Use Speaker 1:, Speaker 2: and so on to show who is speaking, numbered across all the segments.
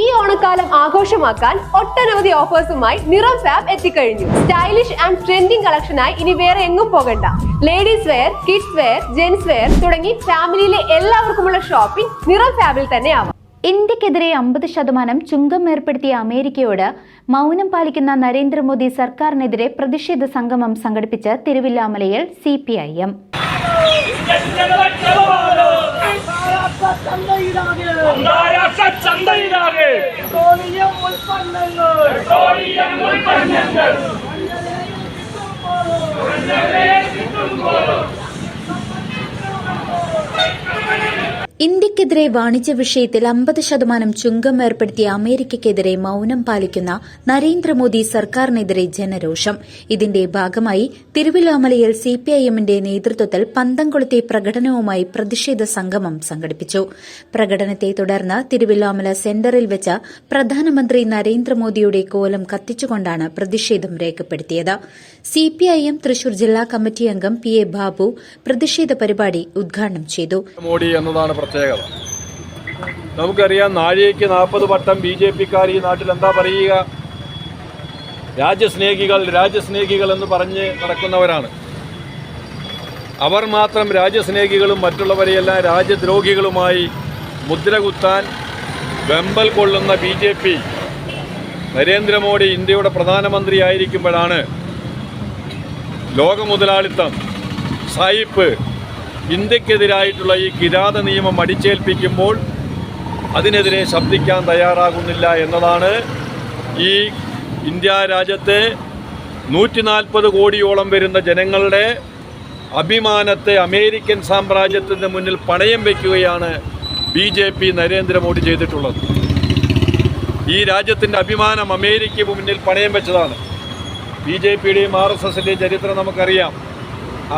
Speaker 1: ഈ ഓണക്കാലം ആഘോഷമാക്കാൻ ഒട്ടനവധി ഓഫേഴ്സുമായി നിറം ഫാബ് എത്തിക്കഴിഞ്ഞു. സ്റ്റൈലിഷ് ആൻഡ് ട്രെൻഡിങ് കളക്ഷനായി ഇനി വേറെ എങ്ങും പോകണ്ട. Ladies wear kids wear gents wear തുടങ്ങി ഫാമിലിയിലെ എല്ലാവർക്കുമുള്ള ഷോപ്പിംഗ് നിറം ഫാബിൽ തന്നെ ആവാം.
Speaker 2: ഇന്ത്യക്കെതിരെ അമ്പത് ശതമാനം ചുങ്കം ഏർപ്പെടുത്തിയ അമേരിക്കയോട് മൗനം പാലിക്കുന്ന നരേന്ദ്രമോദി സർക്കാരിനെതിരെ പ്രതിഷേധ സംഗമം സംഘടിപ്പിച്ച് തിരുവില്ലാമലയിൽ C P I M.
Speaker 3: ¡Gracias!
Speaker 2: ഇന്ത്യക്കെതിരെ വാണിജ്യ വിഷയത്തിൽ അമ്പത് ശതമാനം ചുങ്കം ഏർപ്പെടുത്തിയ അമേരിക്കയ്ക്കെതിരെ മൌനം പാലിക്കുന്ന നരേന്ദ്രമോദി സർക്കാരിനെതിരെ ജനരോഷം. ഇതിന്റെ ഭാഗമായി തിരുവിലാമലയിൽ സിപിഐഎമ്മിന്റെ നേതൃത്വത്തിൽ പന്തംകൊളുത്തി പ്രകടനവുമായി പ്രതിഷേധ സംഗമം സംഘടിപ്പിച്ചു. പ്രകടനത്തെ തുടർന്ന് തിരുവിലാമല സെന്ററിൽ വെച്ച് പ്രധാനമന്ത്രി നരേന്ദ്രമോദിയുടെ കോലം കത്തിച്ചുകൊണ്ടാണ് പ്രതിഷേധം രേഖപ്പെടുത്തിയത്. സിപിഐഎം തൃശൂർ ജില്ലാ കമ്മിറ്റി അംഗം പി എ ബാബു പ്രതിഷേധ പരിപാടി ഉദ്ഘാടനം ചെയ്തു.
Speaker 4: പ്രത്യേകത. നമുക്കറിയാം നാഴികയ്ക്ക് നാൽപ്പത് വട്ടം ബി ജെ പിക്കാർ ഈ നാട്ടിൽ എന്താ പറയുക? രാജ്യസ്നേഹികൾ രാജ്യസ്നേഹികൾ എന്ന് പറഞ്ഞ് നടക്കുന്നവരാണ്. അവർ മാത്രം രാജ്യസ്നേഹികളും മറ്റുള്ളവരെയെല്ലാം രാജ്യദ്രോഹികളുമായി മുദ്ര കുത്താൻ വെമ്പൽ കൊള്ളുന്ന ബി ജെ പി നരേന്ദ്രമോദി ഇന്ത്യയുടെ പ്രധാനമന്ത്രിയായിരിക്കുമ്പോഴാണ് ലോക മുതലാളിത്തം സായിപ്പ് ഇന്ത്യക്കെതിരായിട്ടുള്ള ഈ കിരാത നിയമം അടിച്ചേൽപ്പിക്കുമ്പോൾ അതിനെതിരെ ശബ്ദിക്കാൻ തയ്യാറാകുന്നില്ല എന്നതാണ് ഈ ഇന്ത്യ രാജ്യത്തെ നൂറ്റി നാൽപ്പത് കോടിയോളം വരുന്ന ജനങ്ങളുടെ അഭിമാനത്തെ അമേരിക്കൻ സാമ്രാജ്യത്തിന്റെ മുന്നിൽ പണയം വയ്ക്കുകയാണ് ബി ജെ പി നരേന്ദ്രമോദി ചെയ്തിട്ടുള്ളത്. ഈ രാജ്യത്തിന്റെ അഭിമാനം അമേരിക്ക മുന്നിൽ പണയം വെച്ചതാണ്. ബി ജെ പിയുടെയും ആർ എസ് എസിന്റെയും ചരിത്രം നമുക്കറിയാം.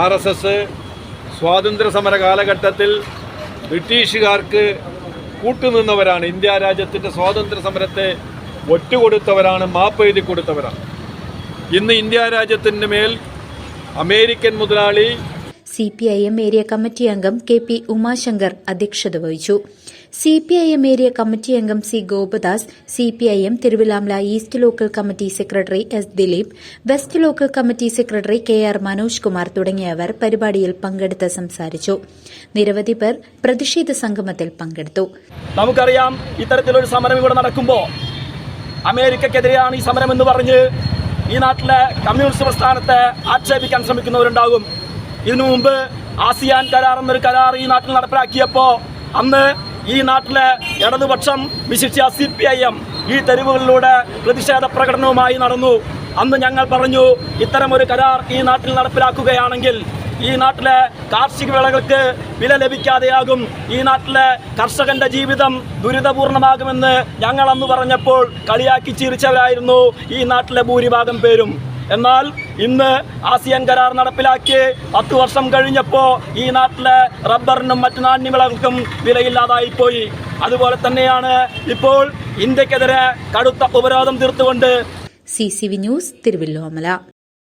Speaker 4: ആർ എസ് എസ് സ്വാതന്ത്ര്യ സമര കാലഘട്ടത്തിൽ ബ്രിട്ടീഷുകാർക്ക് കൂട്ടുനിന്നവരാണ്. ഇന്ത്യ രാജ്യത്തിന്റെ സ്വാതന്ത്ര്യ സമരത്തെ ഒറ്റുകൊടുത്തവരാണ് മാപ്പ് എഴുതി കൊടുത്തവരാണ്. ഇന്ന് ഇന്ത്യ രാജ്യത്തിന്റെ മേൽ അമേരിക്കൻ മുതലാളി
Speaker 2: സിപിഐഎം ഏരിയ കമ്മിറ്റി അംഗം കെ പി ഉമാശങ്കർ അധ്യക്ഷത വഹിച്ചു. C P I M area committee അംഗം C Gopadas C P I M Thiruvilwamala east local committee secretary S Dileep west local committee secretary K R Manoj Kumar തുടങ്ങിയവർ പരിപാടിയിൽ പങ്കെടുത്ത് സംസാരിച്ചു. നിരവധി പേർ പ്രതിഷേധ സംഗമത്തിൽ പങ്കെടുത്തു.
Speaker 5: നമുക്കറിയാം ഇത്തരത്തിലൊരു സമരം ഇവിടെ നടക്കുമ്പോൾ അമേരിക്കക്കെതിരെയാണ് ഈ സമരം എന്ന് പറഞ്ഞ് ഈ നാട്ടിലെ കമ്മ്യൂണിസ്റ്റ് പ്രസ്ഥാനത്തെ ആക്ഷേപിക്കാൻ ശ്രമിക്കുന്നവരുണ്ടാകും. ഇതിനു മുമ്പ് ആസിയാൻ കരാർ എന്നൊരു കരാർ ഈ നാട്ടിൽ നടപ്പിലാക്കിയപ്പോൾ അന്ന് ഈ നാട്ടിലെ ഇടതുപക്ഷം വിശിഷ്യ സി പി ഐ എം ഈ തെരുവുകളിലൂടെ പ്രതിഷേധ പ്രകടനവുമായി നടന്നു. അന്ന് ഞങ്ങൾ പറഞ്ഞു ഇത്തരം ഒരു കരാർ ഈ നാട്ടിൽ നടപ്പിലാക്കുകയാണെങ്കിൽ ഈ നാട്ടിലെ കാർഷിക വിളകൾക്ക് വില ലഭിക്കാതെയാകും. ഈ നാട്ടിലെ കർഷകന്റെ ജീവിതം ദുരിതപൂർണമാകുമെന്ന് ഞങ്ങൾ അന്ന് പറഞ്ഞപ്പോൾ കളിയാക്കി ചിരിച്ചവരായിരുന്നു ഈ നാട്ടിലെ ഭൂരിഭാഗം പേരും. എന്നാൽ ഇന്ന് ആസിയാൻ കരാർ നടപ്പിലാക്കി പത്ത് വർഷം കഴിഞ്ഞപ്പോൾ ഈ നാട്ടിലെ റബ്ബറിനും മറ്റു നാണ്യവിളകൾക്കും വിലയില്ലാതായിപ്പോയി. അതുപോലെ തന്നെയാണ് ഇപ്പോൾ ഇന്ത്യക്കെതിരെ കടുത്ത ഉപരോധം തീർത്തുകൊണ്ട്
Speaker 2: C C V news Thiruvilwamala.